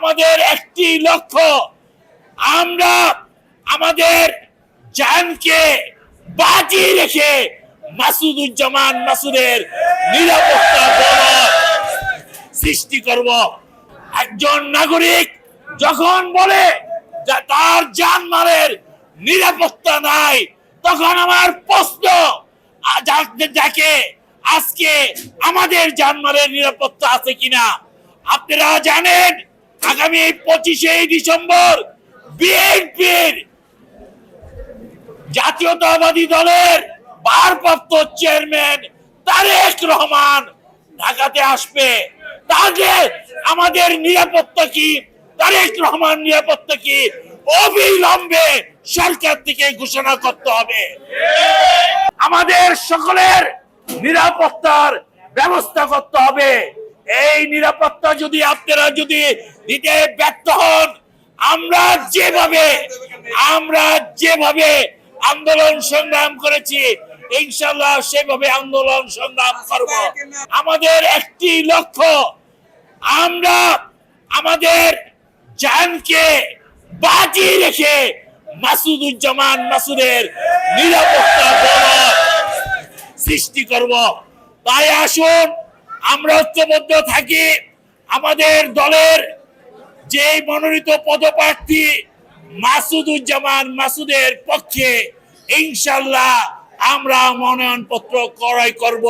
আমাদের একটি লক্ষ্য। আমরা আমাদের জানকে বাজি রেখে মাসুদুজ্জামান মাসুদের নিরাপত্তা সৃষ্টি করব। একজন নাগরিক যখন বলে তার জানমালের নিরাপত্তা নাই, তখন আমার প্রশ্ন যাকে আজকে আমাদের জানমালের নিরাপত্তা আছে কিনা? আপনারা জানেন আগামী পঁচিশে ডিসেম্বর বিএনপির জাতীয়তাবাদী দলের ভারপ্রাপ্ত চেয়ারম্যান তারেক রহমান ঢাকাতে আসবে। আমাদের নিরাপত্তা কি? তারেক রহমান নিরাপত্তা কি? অবিলম্বে সরকার থেকে ঘোষণা করতে হবে। আমাদের সকলের নিরাপত্তার ব্যবস্থা করতে হবে। এই নিরাপত্তা যদি আপনারা যদি দিতে ব্যর্থ হন, আমরা যেভাবে আমরা যেভাবে আন্দোলন সংগ্রাম করেছি ইনশাল্লাহ সেভাবে আন্দোলন সংগ্রাম করব। আমাদের একটি লক্ষ্য, আমরা আমাদের জানকে বাজি রেখে মাসুদুজ্জামান মাসুদের নিরাপত্তা সৃষ্টি করব। তাই আসুন আমরা ঐক্যবদ্ধ থাকি। আমাদের দলের যে মনোনীত পদপ্রার্থী মাসুদুজ্জামান মাসুদের পক্ষে ইনশাল্লাহ আমরা মনোনয়নপত্র ক্রয় করব।